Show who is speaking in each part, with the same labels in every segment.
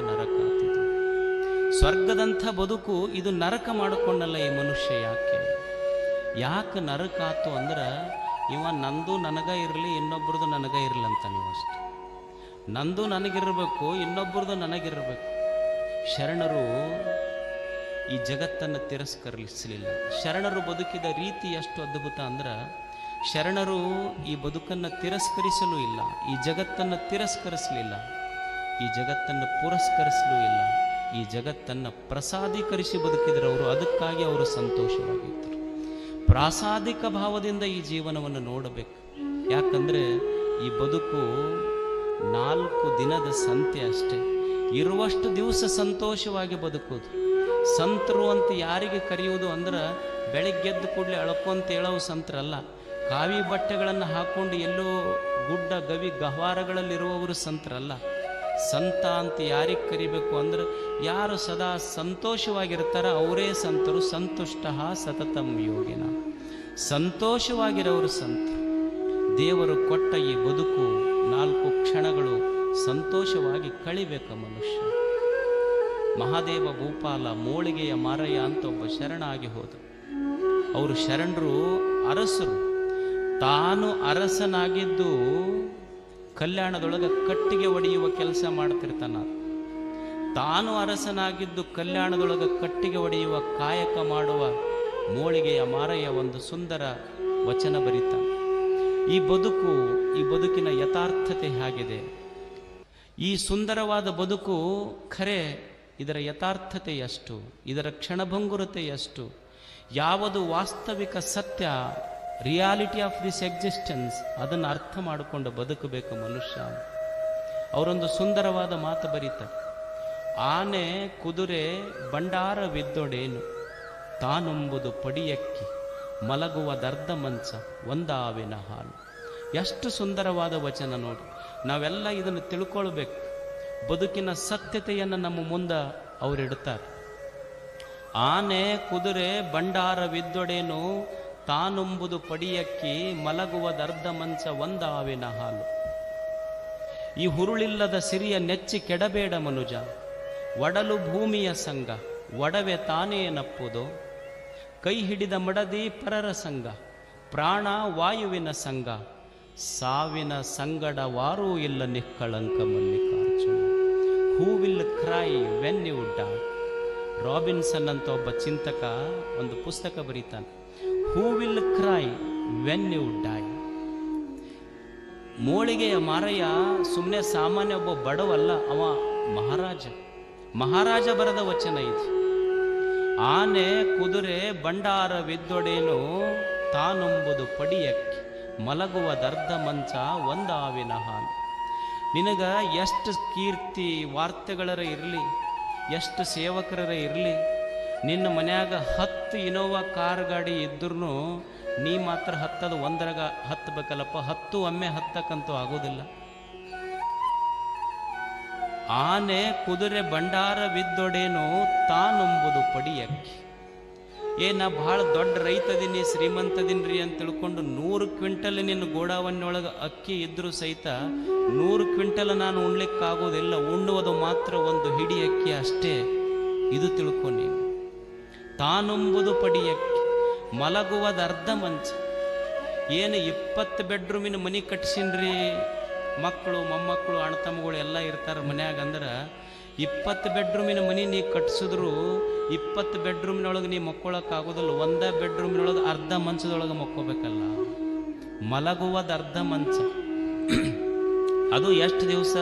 Speaker 1: ನರಕ ಆತಿದು ಸ್ವರ್ಗದಂಥ ಬದುಕು ಇದು ನರಕ ಮಾಡಿಕೊಂಡಲ್ಲ ಈ ಮನುಷ್ಯ ಯಾಕೆ? ಯಾಕೆ ನರಕ ಆತು ಅಂದ್ರೆ ಇವ ನಂದು ನನಗ ಇರಲಿ ಇನ್ನೊಬ್ರದ್ದು ನನಗ ಇರಲಿ ಅಂತ ನೀವು ಅಷ್ಟೆ. ನಂದು ನನಗಿರಬೇಕು ಇನ್ನೊಬ್ರದ್ದು ನನಗಿರಬೇಕು. ಶರಣರು ಈ ಜಗತ್ತನ್ನು ತಿರಸ್ಕರಿಸಲಿಲ್ಲ. ಶರಣರು ಬದುಕಿದ ರೀತಿ ಎಷ್ಟು ಅದ್ಭುತ ಅಂದ್ರೆ, ಶರಣರು ಈ ಬದುಕನ್ನು ತಿರಸ್ಕರಿಸಲೂ ಇಲ್ಲ, ಈ ಜಗತ್ತನ್ನು ತಿರಸ್ಕರಿಸಲಿಲ್ಲ. ಈ ಜಗತ್ತನ್ನು ಪುರಸ್ಕರಿಸಲೂ ಇಲ್ಲ. ಈ ಜಗತ್ತನ್ನು ಪ್ರಸಾದೀಕರಿಸಿ ಬದುಕಿದ್ರು ಅವರು ಅದಕ್ಕಾಗಿ ಅವರು ಸಂತೋಷವಾಗಿದ್ದರು. ಪ್ರಾಸಾದಿಕ ಭಾವದಿಂದ ಈ ಜೀವನವನ್ನು ನೋಡಬೇಕು. ಯಾಕಂದರೆ ಈ ಬದುಕು ನಾಲ್ಕು ದಿನದ ಸಂತೆ ಅಷ್ಟೇ. ಇರುವಷ್ಟು ದಿವಸ ಸಂತೋಷವಾಗಿ ಬದುಕೋದು ಸಂತರು ಅಂತ ಯಾರಿಗೆ ಕರೆಯುವುದು ಅಂದ್ರೆ ಬೆಳಗ್ಗೆದ್ದು ಕೂಡಲೇ ಅಳ್ಕೊಂತ ಹೇಳೋ ಸಂತರಲ್ಲ ಕಾವಿ ಬಟ್ಟೆಗಳನ್ನು ಹಾಕೊಂಡು ಎಲ್ಲೋ ಗುಡ್ಡ ಗವಿ ಗಹ್ವಾರಗಳಲ್ಲಿರುವವರು ಸಂತರಲ್ಲ ಸಂತ ಅಂತ ಯಾರಿಗೆ ಕರಿಬೇಕು ಅಂದ್ರೆ ಯಾರು ಸದಾ ಸಂತೋಷವಾಗಿರ್ತಾರ ಅವರೇ ಸಂತರು. ಸಂತುಷ್ಟ ಸತತಂ ಯೋಗಿನ. ಸಂತೋಷವಾಗಿರೋರು ಸಂತರು. ದೇವರು ಕೊಟ್ಟ ಈ ಬದುಕು ನಾಲ್ಕು ಕ್ಷಣಗಳು ಸಂತೋಷವಾಗಿ ಕಳಿಬೇಕ ಮನುಷ್ಯ. ಮಹಾದೇವ ಭೂಪಾಲ ಮೋಳಿಗೆಯ ಮಾರಯ್ಯ ಅಂತ ಒಬ್ಬ ಶರಣಾಗಿ ಹೋದ ಅವರು ಶರಣರು, ಅರಸರು. ತಾನು ಅರಸನಾಗಿದ್ದು ಕಲ್ಯಾಣದೊಳಗೆ ಕಟ್ಟಿಗೆ ಒಡೆಯುವ ಕೆಲಸ ಮಾಡ್ತಿರ್ತಾನ. ತಾನು ಅರಸನಾಗಿದ್ದು ಕಲ್ಯಾಣದೊಳಗೆ ಕಟ್ಟಿಗೆ ಒಡೆಯುವ ಕಾಯಕ ಮಾಡುವ ಮೋಳಿಗೆಯ ಮಾರಯ್ಯ ಒಂದು ಸುಂದರ ವಚನ ಬರಿತ ಈ ಬದುಕು, ಈ ಬದುಕಿನ ಯಥಾರ್ಥತೆ ಹೇಗಿದೆ. ಈ ಸುಂದರವಾದ ಬದುಕು ಖರೆ ಇದರ ಯಥಾರ್ಥತೆ ಎಷ್ಟು ಇದರ ಕ್ಷಣಭಂಗುರತೆ ಎಷ್ಟು ಯಾವುದು ವಾಸ್ತವಿಕ ಸತ್ಯ ರಿಯಾಲಿಟಿ ಆಫ್ ದಿಸ್ ಎಕ್ಸಿಸ್ಟೆನ್ಸ್ ಅದನ್ನು ಅರ್ಥ ಮಾಡಿಕೊಂಡು ಬದುಕಬೇಕು ಮನುಷ್ಯ. ಅವರೊಂದು ಸುಂದರವಾದ ಮಾತು ಬರೀತಾರೆ ಆನೆ, ಕುದುರೆ ಬಂಡಾರವಿದ್ದೊಡೇನು ತಾನೊಂಬುದು ಪಡಿಯಕ್ಕಿ, ಮಲಗುವ ದರ್ದ ಮಂಚ, ಒಂದಾವಿನ ಹಾಲು. ಎಷ್ಟು ಸುಂದರವಾದ ವಚನ ನೋಡಿ. ನಾವೆಲ್ಲ ಇದನ್ನು ತಿಳ್ಕೊಳ್ಬೇಕು. ಬದುಕಿನ ಸತ್ಯತೆಯನ್ನು ನಮ್ಮ ಮುಂದೆ ಅವರಿಡ್ತಾರೆ ಆನೆ, ಕುದುರೆ ಬಂಡಾರವಿದ್ದೊಡೇನು ತಾನುಂಬುದು ಪಡಿಯಕ್ಕಿ ಮಲಗುವದರ್ಧ ಮಂಚ ಒಂದಾವಿನ ಹಾಲು. ಈ ಹುರುಳಿಲ್ಲದ ಸಿರಿಯ ನೆಚ್ಚಿ ಕೆಡಬೇಡ ಮನುಜ. ಒಡಲು ಭೂಮಿಯ ಸಂಗ ಒಡವೆ ತಾನೇ ನಪ್ಪುದು? ಕೈ ಹಿಡಿದ ಮಡದಿ ಪರರ ಸಂಗ ಪ್ರಾಣ ವಾಯುವಿನ ಸಂಗ ಸಾವಿನ ಸಂಗಡವಾರೂ ಇಲ್ಲ ನಿಕ್ಕಳಂಕ Mallikarjuna. Who will cry when you die Robinson ಅಂತ ಒಬ್ಬ ಚಿಂತಕ ಒಂದು ಪುಸ್ತಕ ಬರೀತಾನೆ. Who will cry when you die ಮೋಳಿಗೆಯ Marayya ಸುಮ್ಮನೆ ಸಾಮಾನ್ಯ ಒಬ್ಬ ಬಡವಲ್ಲ, ಅವ ಮಹಾರಾಜ. ಮಹಾರಾಜ ಬರದ ವಚನ ಇದು. ಆನೆ, ಕುದುರೆ ಬಂಡಾರವಿದ್ದೊಡೇನು ತಾನೊಂಬುದು ಪಡಿಯಕ್ಕೆ ಮಲಗುವ ದರ್ಧ ಮಂಚ ಒಂದಾವಿನ ಹಾಲು. ನಿನಗ ಎಷ್ಟು ಕೀರ್ತಿ ವಾರ್ತೆಗಳರ ಇರಲಿ, ಎಷ್ಟು ಸೇವಕರರ ಇರಲಿ ನಿನ್ನ ಮನ್ಯಾಗ ಹತ್ತು ಇನೋವಾ ಕಾರ್ ಗಾಡಿ ಇದ್ರೂ ನೀ ಮಾತ್ರ ಹತ್ತದ ಒಂದರಾಗ ಹತ್ತಬೇಕಲ್ಲಪ್ಪ ಹತ್ತು ಒಮ್ಮೆ ಹತ್ತಕ್ಕಂತೂ ಆಗೋದಿಲ್ಲ. ಆನೆ ಕುದುರೆ ಭಂಡಾರವಿದ್ದೊಡೇನು ತಾನೊಂಬುದು ಪಡಿಯಕ್ಕೆ ಏ, ನಾ ಭಾಳ ದೊಡ್ಡ ರೈತದೀನಿ, ಶ್ರೀಮಂತದಿನ್ರಿ ಅಂತ ತಿಳ್ಕೊಂಡು ನೂರು ಕ್ವಿಂಟಲ್ ನಿನ್ನ ಗೋಡಾವನ್ನೊಳಗೆ ಅಕ್ಕಿ ಇದ್ದರೂ ಸಹಿತ ನೂರು ಕ್ವಿಂಟಲ್ ನಾನು ಉಣ್ಲಿಕ್ಕಾಗೋದಿಲ್ಲ. ಉಣ್ಣುವುದು ಮಾತ್ರ ಒಂದು ಹಿಡಿ ಅಕ್ಕಿ ಅಷ್ಟೇ. ಇದು ತಿಳ್ಕೊ ನೀನು. ತಾನೊಂಬುದು ಪಡಿಯಕ್ಕೆ ಮಲಗುವದ ಅರ್ಧ ಮಂಚ. ಏನು ಇಪ್ಪತ್ತು ಬೆಡ್ರೂಮಿನ ಮನೆ ಕಟ್ಸಿನ್ರಿ? ಮಕ್ಕಳು, ಮೊಮ್ಮಕ್ಕಳು, ಅಣ್ಣತಮ್ಮಗಳು ಎಲ್ಲ ಇರ್ತಾರೆ ಮನ್ಯಾಗ ಅಂದ್ರೆ ಇಪ್ಪತ್ತು ಬೆಡ್ರೂಮಿನ ಮನೆ ನೀ ಕಟ್ಸಿದ್ರು ಇಪ್ಪತ್ತು ಬೆಡ್ರೂಮಿನೊಳಗೆ ನೀ ಮಕ್ಕೊಳಕ್ಕಾಗೋದಿಲ್ಲ. ಒಂದೇ ಬೆಡ್ರೂಮಿನೊಳಗೆ ಅರ್ಧ ಮಂಚದೊಳಗೆ ಮಕ್ಕೋಬೇಕಲ್ಲ. ಮಲಗುವದ ಅರ್ಧ ಮಂಚ. ಅದು ಎಷ್ಟು ದಿವಸ?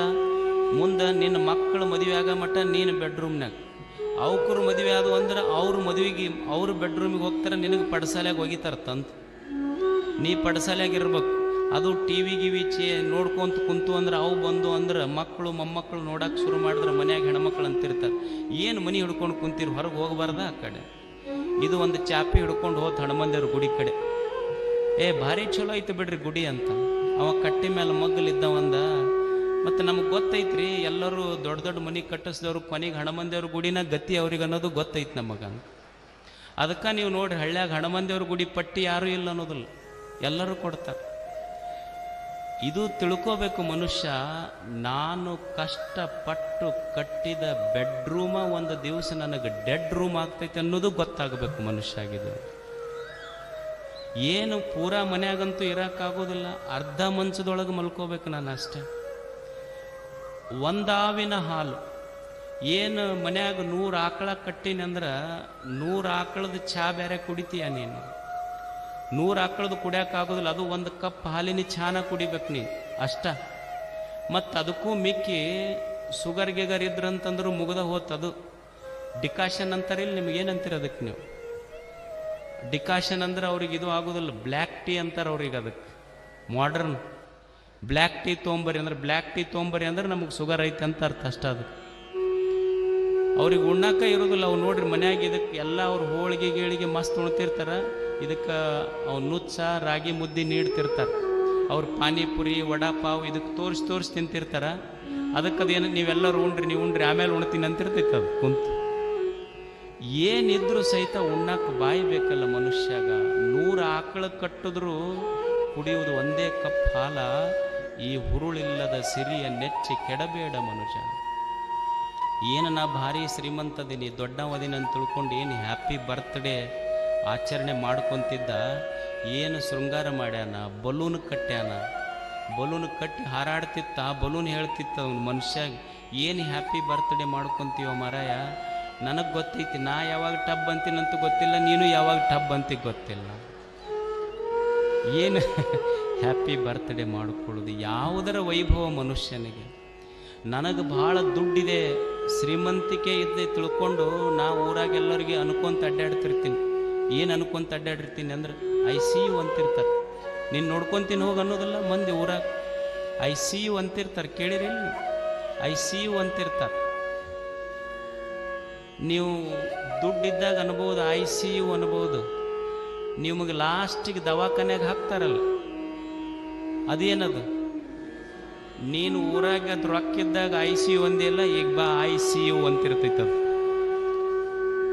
Speaker 1: ಮುಂದೆ ನಿನ್ನ ಮಕ್ಕಳು ಮದುವೆ ಆಗ ಮಟ್ಟ ನೀನು ಬೆಡ್ರೂಮ್ನಾಗ. ಅವ್ಕರು ಮದುವೆ ಆದವು ಅಂದ್ರೆ ಅವ್ರ ಮದುವೆಗೆ, ಅವ್ರ ಬೆಡ್ರೂಮಿಗೆ ಹೋಗ್ತಾರೆ, ನಿನಗೆ ಪಡಸಾಲ್ಯಾಗ ಒಗಿತಾರೆ ತಂತ ನೀ ಪಡಸಾಲ್ಯಾಗಿರ್ಬೇಕು ಅದು ಟಿ ವಿ ಗಿವಿ ಚೇ ನೋಡ್ಕೊಂತ ಕುಂತು ಅಂದ್ರೆ ಅವು ಬಂದು ಅಂದ್ರೆ ಮಕ್ಕಳು, ಮೊಮ್ಮಕ್ಕಳು ನೋಡಕ್ಕೆ ಶುರು ಮಾಡಿದ್ರೆ ಮನ್ಯಾಗ ಹೆಣ್ಮಕ್ಳು ಅಂತಿರ್ತಾರೆ. ಏನು ಮನೆ ಹಿಡ್ಕೊಂಡು ಕುಂತೀರಿ, ಹೊರಗೆ ಹೋಗಬಾರ್ದ ಆ ಕಡೆ? ಇದು ಒಂದು ಚಾಪಿ ಹಿಡ್ಕೊಂಡು ಹೋತ್ ಹನುಮಂದೇವ್ರ ಗುಡಿ ಕಡೆ. ಏ, ಭಾರಿ ಚಲೋ ಐತೆ ಬಿಡ್ರಿ ಗುಡಿ ಅಂತ. ಅವ ಕಟ್ಟಿ ಮೇಲೆ ಮಗ್ಗಲಿದ್ದ ಒಂದ ಮತ್ತು ನಮಗೆ ಗೊತ್ತೈತ್ರಿ, ಎಲ್ಲರೂ ದೊಡ್ಡ ದೊಡ್ಡ ಮನೆ ಕಟ್ಟಿಸಿದವ್ರು, ಕೊನೆಗೆ ಹಣಮಂದೇವ್ರ ಗುಡಿನ ಗತಿ ಅವ್ರಿಗೆ ಅನ್ನೋದು ಗೊತ್ತೈತಿ ನಮಗೆ. ಅದಕ್ಕೆ ನೀವು ನೋಡ್ರಿ, ಹಳ್ಳ್ಯಾಗ ಹಣಮಂದೇವ್ರ ಗುಡಿ ಪಟ್ಟಿ ಯಾರೂ ಇಲ್ಲ ಅನ್ನೋದಿಲ್ಲ, ಎಲ್ಲರೂ ಕೊಡ್ತಾರೆ. ಇದು ತಿಳ್ಕೋಬೇಕು ಮನುಷ್ಯ, ನಾನು ಕಷ್ಟಪಟ್ಟು ಕಟ್ಟಿದ ಬೆಡ್ರೂಮ ಒಂದು ದಿವಸ ನನಗೆ ಡೆಡ್ ರೂಮ್ ಆಗ್ತೈತೆ ಅನ್ನೋದು ಗೊತ್ತಾಗಬೇಕು ಮನುಷ್ಯ ಆಗಿದೆ ಏನು ಪೂರಾ ಮನೆಯಾಗಂತೂ ಇರೋಕ್ಕಾಗೋದಿಲ್ಲ ಅರ್ಧ ಮಂಚದೊಳಗೆ ಮಲ್ಕೋಬೇಕು ನಾನು ಅಷ್ಟೇ. ಒಂದಾವಿನ ಹಾಲು. ಏನು ಮನ್ಯಾಗ ನೂರು ಆಕಳ ಕಟ್ಟಿನಿ ಅಂದ್ರೆ ನೂರು ಆಕಳದ ಚಹಾ ಬೇರೆ ಕುಡಿತೀಯ ನೀನು? ನೂರು ಆಕಳದು ಕುಡಿಯೋಕ್ಕಾಗೋದಿಲ್ಲ ಅದು ಒಂದು ಕಪ್ ಹಾಲಿನ ಚಾನ ಕುಡಿಬೇಕು ನೀ, ಅಷ್ಟ. ಮತ್ತು ಅದಕ್ಕೂ ಮಿಕ್ಕಿ ಶುಗರ್ ಗಿಗರ್ ಇದ್ರಂತಂದ್ರೂ ಮುಗ್ದ ಹೋತದು ಡಿಕಾಷನ್ ಅಂತಾರಿಲ್ಲ ನಿಮ್ಗೆ ಏನಂತೀರ ಅದಕ್ಕೆ ನೀವು? ಡಿಕಾಷನ್ ಅಂದ್ರೆ ಅವ್ರಿಗೆ ಇದು ಆಗೋದಿಲ್ಲ, ಬ್ಲ್ಯಾಕ್ ಟೀ ಅಂತಾರೆ ಅವ್ರಿಗೆ ಅದಕ್ಕೆ ಮಾಡ್ರನ್. ಬ್ಲ್ಯಾಕ್ ಟೀ ತೊಗೊಂಬರಿ ಅಂದ್ರೆ ಬ್ಲ್ಯಾಕ್ ಟೀ ತೊಗೊಂಬರಿ ಅಂದ್ರೆ ನಮಗೆ ಸುಗರ್ ಐತೆ ಅಂತ ಅರ್ಥ ಅಷ್ಟ ಅದು. ಅವ್ರಿಗೆ ಉಣ್ಣಾಕ ಇರೋದಿಲ್ಲ, ಅವ್ರು ನೋಡ್ರಿ ಮನ್ಯಾಗ ಇದಕ್ಕೆ ಎಲ್ಲ ಅವ್ರು ಹೋಳಿಗೆ ಗೀಳಿಗೆ ಮಸ್ತ್ ಉಣ್ತಿರ್ತಾರ, ಇದಕ್ಕೆ ಅವ್ನು ನುಚ್ಚ, ರಾಗಿ ಮುದ್ದೆ ನೀಡ್ತಿರ್ತಾರೆ. ಅವ್ರು ಪಾನಿಪುರಿ, ವಡಾಪಾವ್ ಇದಕ್ಕೆ ತೋರಿಸಿ ತೋರಿಸಿ ತಿಂತಿರ್ತಾರ. ಅದಕ್ಕೆ ಅದೇನು ನೀವೆಲ್ಲರೂ ಉಣ್ರಿ, ನೀವು ಉಣ್ರಿ, ಆಮೇಲೆ ಉಣ್ತೀನಿ ಅಂತಿರ್ತೈತೆ ಅದು, ಕುಂತು. ಏನಿದ್ರು ಸಹಿತ ಉಣ್ಣಕ್ಕೆ ಬಾಯಿ ಬೇಕಲ್ಲ ಮನುಷ್ಯಾಗ. ನೂರು ಆಕಳ ಕಟ್ಟಿದ್ರು ಕುಡಿಯುವುದು ಒಂದೇ ಕಪ್ ಹಾಲ ಈ ಹುರುಳಿಲ್ಲದ ಸಿರಿಯ ನೆಚ್ಚಿ ಕೆಡಬೇಡ ಮನುಷ್ಯ ಏನು ನಾ ಭಾರಿ ಶ್ರೀಮಂತದಿನಿ ದೊಡ್ಡವದಿನ ಅಂತ ತಿಳ್ಕೊಂಡು ಏನು ಹ್ಯಾಪಿ ಬರ್ತ್ಡೇ ಆಚರಣೆ ಮಾಡ್ಕೊತಿದ್ದ? ಏನು ಶೃಂಗಾರ ಮಾಡ್ಯಾನ? ಬಲೂನ್ ಕಟ್ಟ್ಯಾನ? ಬಲೂನ್ ಕಟ್ಟಿ ಹಾರಾಡ್ತಿತ್ತ ಬಲೂನ್ ಹೇಳ್ತಿತ್ತ ಅವನು ಮನುಷ್ಯ, ಏನು ಹ್ಯಾಪಿ ಬರ್ತ್ಡೇ ಮಾಡ್ಕೊತೀವ ಮಾರಾಯ? ನನಗೆ ಗೊತ್ತೈತಿ, ನಾ ಯಾವಾಗ ಟಬ್ ಅಂತೀನಂತೂ ಗೊತ್ತಿಲ್ಲ, ನೀನು ಯಾವಾಗ ಟಬ್ ಅಂತಿ ಗೊತ್ತಿಲ್ಲ. ಏನು ಹ್ಯಾಪಿ ಬರ್ತ್ಡೇ ಮಾಡಿಕೊಳ್ಳೋದು ಯಾವುದರ ವೈಭವ ಮನುಷ್ಯನಿಗೆ? ನನಗೆ ಭಾಳ ದುಡ್ಡಿದೆ, ಶ್ರೀಮಂತಿಕೆ ಇದ್ದೆ ತಿಳ್ಕೊಂಡು ನಾ ಊರಾಗ ಎಲ್ಲರಿಗೆ ಅನ್ಕೊಂತ ಅಡ್ಡಾಡ್ತಿರ್ತೀನಿ. ಏನು ಅನ್ಕೊಂತ ಅಡ್ಡಾಡಿರ್ತೀನಿ ಅಂದ್ರೆ ಐ ಸಿ ಯು ಅಂತಿರ್ತಾರೆ. ನೀನು ನೋಡ್ಕೊತೀನಿ ಹೋಗಿ ಅನ್ನೋದಿಲ್ಲ, ಮಂದಿ ಊರಾಗ ಐ ಸಿ ಯು ಅಂತಿರ್ತಾರೆ. ಕೇಳಿರಿ ಐ ಸಿ ಯು ಅಂತಿರ್ತಾರೆ. ನೀವು ದುಡ್ಡಿದ್ದಾಗ ಅನ್ಬೋದು ಐ ಸಿ ಯು ಅನ್ಬೋದು. ನಿಮಗೆ ಲಾಸ್ಟಿಗೆ ದವಾಖಾನೆಗೆ ಹಾಕ್ತಾರಲ್ಲ. ಅದೇನದು? ನೀನು ಊರಾಗ ರೊಕ್ಕಿದ್ದಾಗ ಐ ಸಿ ಯು ಒಂದಿಲ್ಲ, ಈಗ ಬಾ ಐ ಸಿ ಯು ಅಂತಿರ್ತೈತೆ ಅದು.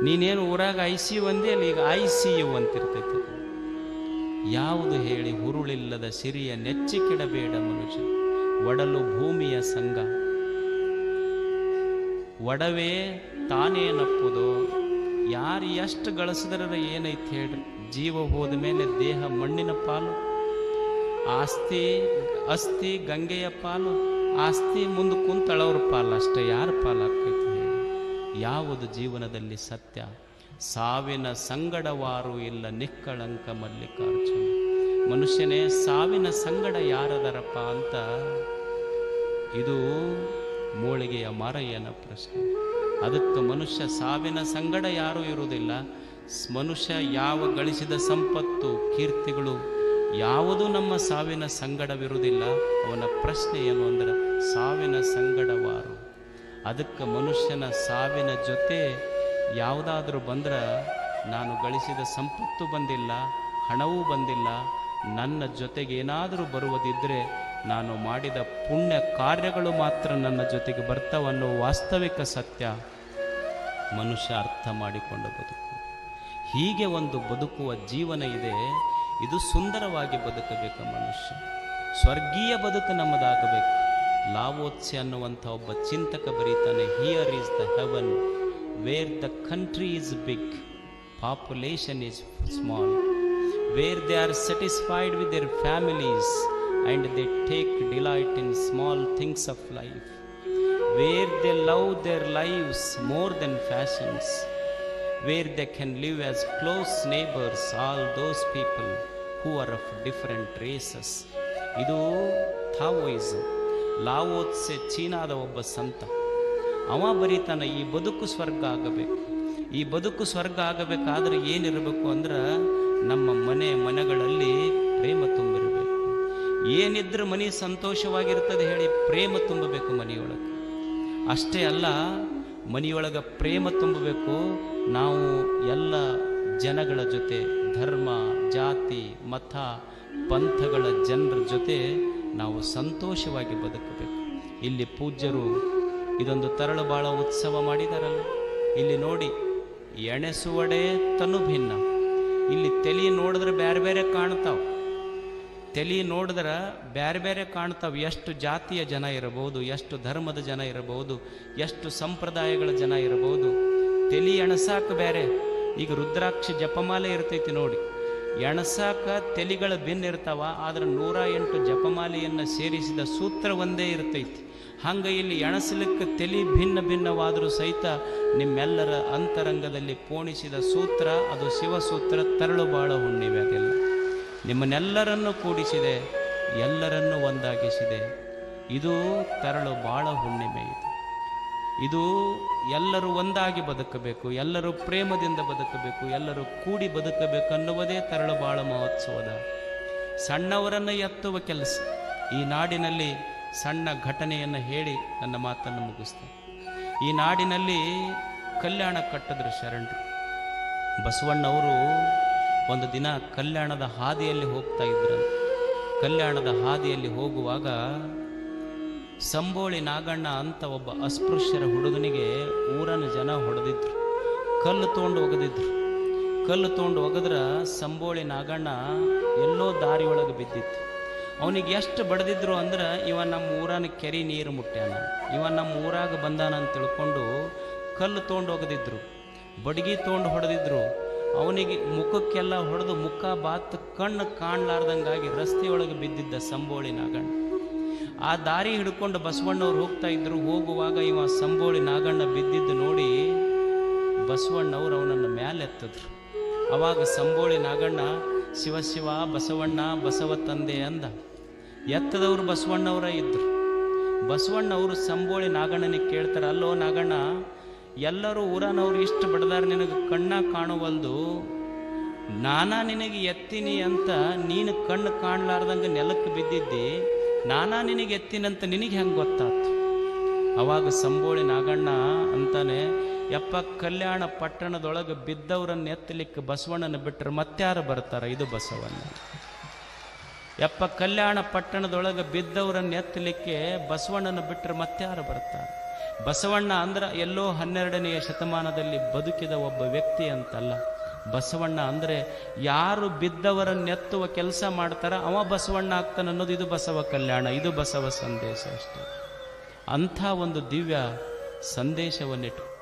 Speaker 1: ನೀನೇನು ಊರಾಗ ಐ ಸಿ ಯು ಒಂದೇ ಅಲ್ಲ ಈಗ ಐ ಸಿ ಯು ಅಂತಿರ್ತೈತೆ. ಯಾವುದು ಹೇಳಿ ಹುರುಳಿಲ್ಲದ ಸಿರಿಯ ನೆಚ್ಚಿಕಿಡಬೇಡ ಮನುಷ್ಯ. ಒಡಲು ಭೂಮಿಯ ಸಂಘ. ಒಡವೇ ತಾನೇನಪ್ಪುದೋ ಯಾರು ಎಷ್ಟು ಗಳಿಸಿದ್ರೆ ಏನೈತೆ ಹೇಳ್ರಿ? ಜೀವ ಹೋದ ಮೇಲೆ ದೇಹ ಮಣ್ಣಿನ ಪಾಲು. ಆಸ್ತಿ ಅಸ್ತಿ ಗಂಗೆಯ ಪಾಲು, ಆಸ್ತಿ, ಮುಂದೆ ಕುಂತಳವ್ರ ಪಾಲು ಅಷ್ಟೇ. ಯಾರ ಪಾಲು ಆಕೈತಿ ಹೇಳಿ ಯಾವುದು ಜೀವನದಲ್ಲಿ ಸತ್ಯ? ಸಾವಿನ ಸಂಗಡವಾರು ಇಲ್ಲ ನಿಕ್ಕಳಂಕ ಮಲ್ಲಿಕಾರ್ಜುನ. ಮನುಷ್ಯನೇ, ಸಾವಿನ ಸಂಗಡ ಯಾರದರಪ್ಪ ಅಂತ ಇದು ಮೂಳಿಗೆಯ ಮರೆಯನ ಪ್ರಶ್ನೆ. ಅದಕ್ಕೆ ಮನುಷ್ಯ ಸಾವಿನ ಸಂಗಡ ಯಾರೂ ಇರುವುದಿಲ್ಲ. ಮನುಷ್ಯ ಯಾವ ಗಳಿಸಿದ ಸಂಪತ್ತು, ಕೀರ್ತಿಗಳು ಯಾವುದೂ ನಮ್ಮ ಸಾವಿನ ಸಂಗಡವಿರುವುದಿಲ್ಲ, ಅವನ ಪ್ರಶ್ನೆ ಏನು ಅಂದ್ರೆ ಸಾವಿನ ಸಂಗಡವಾರು. ಅದಕ್ಕೆ ಮನುಷ್ಯನ ಸಾವಿನ ಜೊತೆ ಯಾವುದಾದ್ರೂ ಬಂದ್ರೆ ನಾನು ಗಳಿಸಿದ ಸಂಪತ್ತು ಬಂದಿಲ್ಲ, ಹಣವೂ ಬಂದಿಲ್ಲ, ನನ್ನ ಜೊತೆಗೆ ಏನಾದರೂ ಬರುವುದಿದ್ದರೆ ನಾನು ಮಾಡಿದ ಪುಣ್ಯ ಕಾರ್ಯಗಳು ಮಾತ್ರ ನನ್ನ ಜೊತೆಗೆ ಬರ್ತಾವನ್ನೋ ವಾಸ್ತವಿಕ ಸತ್ಯ ಮನುಷ್ಯ ಅರ್ಥ ಮಾಡಿಕೊಂಡ ಬದುಕು. ಹೀಗೆ ಒಂದು ಬದುಕುವ ಜೀವನ ಇದೆ. ಇದು ಸುಂದರವಾಗಿ ಬದುಕಬೇಕು ಮನುಷ್ಯ. ಸ್ವರ್ಗೀಯ ಬದುಕು ನಮ್ಮದಾಗಬೇಕು. ಲಾವೋತ್ಸೆ ಅನ್ನುವಂಥ ಒಬ್ಬ ಚಿಂತಕ ಬರೀತಾನೆ here is the heaven where the country is big population is small where they are satisfied with their families and they take delight in small things of life where they love their lives more than fashions, where they can live as close neighbors, all those people who are of different races. ಇದು ಥಾವೋಯಿಸಮ್ ಲಾವೋತ್ಸೆ ಚೀನಾದ ಒಬ್ಬ ಸಂತ. ಅವ ಬರೀತಾನ ಈ ಬದುಕು ಸ್ವರ್ಗ ಆಗಬೇಕು. ಈ ಬದುಕು ಸ್ವರ್ಗ ಆಗಬೇಕಾದ್ರೆ ಏನಿರಬೇಕು ಅಂದ್ರೆ ನಮ್ಮ ಮನೆ ಮನೆಗಳಲ್ಲಿ ಪ್ರೇಮ ತುಂಬಿರಬೇಕು. ಏನಿದ್ರೆ ಮನೆ ಸಂತೋಷವಾಗಿರ್ತದೆ ಹೇಳಿ ಪ್ರೇಮ ತುಂಬಬೇಕು ಮನೆಯೊಳಗೆ. ಅಷ್ಟೇ ಅಲ್ಲ ಮನೆಯೊಳಗೆ ಪ್ರೇಮ ತುಂಬಬೇಕು ನಾವು ಎಲ್ಲ ಜನಗಳ ಜೊತೆ ಧರ್ಮ, ಜಾತಿ, ಮತ, ಪಂಥಗಳ ಜನರ ಜೊತೆ ನಾವು ಸಂತೋಷವಾಗಿ ಬದುಕಬೇಕು. ಇಲ್ಲಿ ಪೂಜ್ಯರು ಇದೊಂದು ತರಳು ಬಾಳ ಉತ್ಸವ ಮಾಡಿದಾರಲ್ಲ. ಇಲ್ಲಿ ನೋಡಿ, ಎಣೆಸುವಡೆ ತನು ಭಿನ್ನ. ಇಲ್ಲಿ ತಲೆ ನೋಡಿದ್ರೆ ಬೇರೆ ಬೇರೆ ಕಾಣ್ತಾವೆ. ತಲೆ ನೋಡಿದ್ರೆ ಬೇರೆ ಬೇರೆ ಕಾಣ್ತಾವೆ. ಎಷ್ಟು ಜಾತಿಯ ಜನ ಇರಬಹುದು, ಎಷ್ಟು ಧರ್ಮದ ಜನ ಇರಬಹುದು, ಎಷ್ಟು ಸಂಪ್ರದಾಯಗಳ ಜನ ಇರಬಹುದು. ತಲೆ ಎಣಸಾಕ ಬೇರೆ ಈಗ ರುದ್ರಾಕ್ಷ ಜಪಮಾಲೆ ಇರ್ತೈತಿ ನೋಡಿ. ಎಣಸಾಕ ತೆಲಿಗಳ ಬೆನ್ನ ಇರ್ತಾವ, ಆದ್ರೆ ನೂರ ಎಂಟು ಜಪಮಾಲೆಯನ್ನು ಸೇರಿಸಿದ ಸೂತ್ರ ಒಂದೇ ಇರ್ತೈತಿ. ಹಂಗೆ ಇಲ್ಲಿ ಎಣಸಲಿಕ್ಕೆ ತೆಲಿ ಭಿನ್ನ ಭಿನ್ನವಾದರೂ ಸಹಿತ ನಿಮ್ಮೆಲ್ಲರ ಅಂತರಂಗದಲ್ಲಿ ಪೋಣಿಸಿದ ಸೂತ್ರ, ಅದು ಶಿವಸೂತ್ರ ತರಳು ಬಾಳ ಹುಣ್ಣಿಮೆ ಅದೆಲ್ಲ. ನಿಮ್ಮನ್ನೆಲ್ಲರನ್ನು ಕೂಡಿಸಿದೆ, ಎಲ್ಲರನ್ನೂ ಒಂದಾಗಿಸಿದೆ. ಇದು ತರಳು ಬಾಳ ಹುಣ್ಣಿಮೆ ಇದು. ಇದು ಎಲ್ಲರೂ ಒಂದಾಗಿ ಬದುಕಬೇಕು, ಎಲ್ಲರೂ ಪ್ರೇಮದಿಂದ ಬದುಕಬೇಕು, ಎಲ್ಲರೂ ಕೂಡಿ ಬದುಕಬೇಕು ಅನ್ನುವುದೇ ತರಳು ಬಾಳ ಮಹೋತ್ಸವದ ಸಣ್ಣವರನ್ನು ಎತ್ತುವ ಕೆಲಸ. ಈ ನಾಡಿನಲ್ಲಿ ಸಣ್ಣ ಘಟನೆಯನ್ನು ಹೇಳಿ ನನ್ನ ಮಾತನ್ನು ಮುಗಿಸ್ತೇನೆ. ಈ ನಾಡಿನಲ್ಲಿ ಕಲ್ಯಾಣ ಕಟ್ಟಿದ್ರು ಶರಣರು. ಬಸವಣ್ಣವರು ಒಂದು ದಿನ ಕಲ್ಯಾಣದ ಹಾದಿಯಲ್ಲಿ ಹೋಗ್ತಾ ಇದ್ರಂತೆ. ಕಲ್ಯಾಣದ ಹಾದಿಯಲ್ಲಿ ಹೋಗುವಾಗ ಸಂಬೋಳಿ ನಾಗಣ್ಣ ಅಂತ ಒಬ್ಬ ಅಸ್ಪೃಶ್ಯರ ಹುಡುಗನಿಗೆ ಊರನ ಜನ ಹೊಡೆದಿದ್ರು. ಕಲ್ಲು ತೊಗೊಂಡು ಒಗೆದಿದ್ರು. ಕಲ್ಲು ತೊಗೊಂಡು ಒಗೆದ್ರ ಸಂಬೋಳಿ ನಾಗಣ್ಣ ಎಲ್ಲೋ ದಾರಿ ಒಳಗೆ ಬಿದ್ದಿತ್ತು. ಅವನಿಗೆ ಎಷ್ಟು ಬಡ್ದಿದ್ರು ಅಂದ್ರೆ ಇವ ನಮ್ಮ ಊರನ ಕೆರೆ ನೀರು ಮುಟ್ಟ್ಯಾನ. ಇವ ನಮ್ಮ ಊರಾಗ ಬಂದಾನ ಅಂತ ತಿಳ್ಕೊಂಡು ಕಲ್ಲು ತೊಗೊಂಡು ಒಗೆದಿದ್ರು. ಬಡಗಿ ತೊಗೊಂಡು ಹೊಡೆದಿದ್ರು. ಅವನಿಗೆ ಮುಖಕ್ಕೆಲ್ಲ ಹೊಡೆದು ಮುಖ ಬಾತ್ ಕಣ್ಣು ಕಾಣ್ಲಾರ್ದಂಗಾಗಿ ರಸ್ತೆಯೊಳಗೆ ಬಿದ್ದಿದ್ದ ಸಂಬೋಳಿ ನಾಗಣ್ಣ. ಆ ದಾರಿ ಹಿಡ್ಕೊಂಡು ಬಸವಣ್ಣವ್ರು ಹೋಗ್ತಾ ಇದ್ರು, ಹೋಗುವಾಗ ಇವ ಸಂಬೋಳಿ ನಾಗಣ್ಣ ಬಿದ್ದಿದ್ದು ನೋಡಿ ಬಸವಣ್ಣವ್ರು ಅವನನ್ನು ಮ್ಯಾಲೆತ್ತಿದ್ರು. ಅವಾಗ ಸಂಬೋಳಿ ನಾಗಣ್ಣ, ಶಿವ ಶಿವ ಬಸವಣ್ಣ, ಬಸವ ತಂದೆ ಅಂದ. ಎತ್ತದವರು ಬಸವಣ್ಣವರ ಇದ್ರು. ಬಸವಣ್ಣವರು ಸಂಬೋಳಿ ನಾಗಣ್ಣನಿಗೆ ಕೇಳ್ತಾರೆ, ಅಲ್ಲೋ ನಾಗಣ್ಣ, ಎಲ್ಲರೂ ಊರನವ್ರು ಇಷ್ಟು ಬಡದಾರ, ನಿನಗೆ ಕಣ್ಣ ಕಾಣುವಲ್ದು. ನಾನಾ ನಿನಗೆ ಎತ್ತೀನಿ ಅಂತ ನೀನು ಕಣ್ಣು ಕಾಣಲಾರ್ದಂಗೆ ನೆಲಕ್ಕೆ ಬಿದ್ದಿದ್ದಿ. ನಾನಾ ನಿನಗೆ ಎತ್ತಿನಂತ ನಿನಗೆ ಹೆಂಗೆ ಗೊತ್ತಾಯ್ತು ಅವಾಗ ಸಂಬೋಳಿ ನಾಗಣ್ಣ ಅಂತಾನೆ, ಯಪ್ಪ, ಕಲ್ಯಾಣ ಪಟ್ಟಣದೊಳಗೆ ಬಿದ್ದವರನ್ನು ಎತ್ತಲಿಕ್ಕೆ ಬಸವಣ್ಣನ ಬಿಟ್ಟರೆ ಮತ್ತಾರು ಬರ್ತಾರೆ ಇದು ಬಸವಣ್ಣ? ಯಪ್ಪ, ಕಲ್ಯಾಣ ಪಟ್ಟಣದೊಳಗೆ ಬಿದ್ದವರನ್ನು ಎತ್ತಲಿಕ್ಕೆ ಬಸವಣ್ಣನ ಬಿಟ್ಟರೆ ಮತ್ತಾರು ಬರ್ತಾರೆ? ಬಸವಣ್ಣ ಅಂದ್ರೆ ಎಲ್ಲೋ ಹನ್ನೆರಡನೆಯ ಶತಮಾನದಲ್ಲಿ ಬದುಕಿದ ಒಬ್ಬ ವ್ಯಕ್ತಿ ಅಂತಲ್ಲ. ಬಸವಣ್ಣ ಅಂದರೆ ಯಾರು ಬಿದ್ದವರನ್ನೆತ್ತುವ ಕೆಲಸ ಮಾಡ್ತಾರ ಅವ ಬಸವಣ್ಣ ಆಗ್ತಾನೆ ಅನ್ನೋದು ಇದು ಬಸವ ಕಲ್ಯಾಣ, ಇದು ಬಸವ ಸಂದೇಶ ಅಷ್ಟೇ. ಅಂಥ ಒಂದು ದಿವ್ಯ ಸಂದೇಶವನ್ನಿಟ್ಟು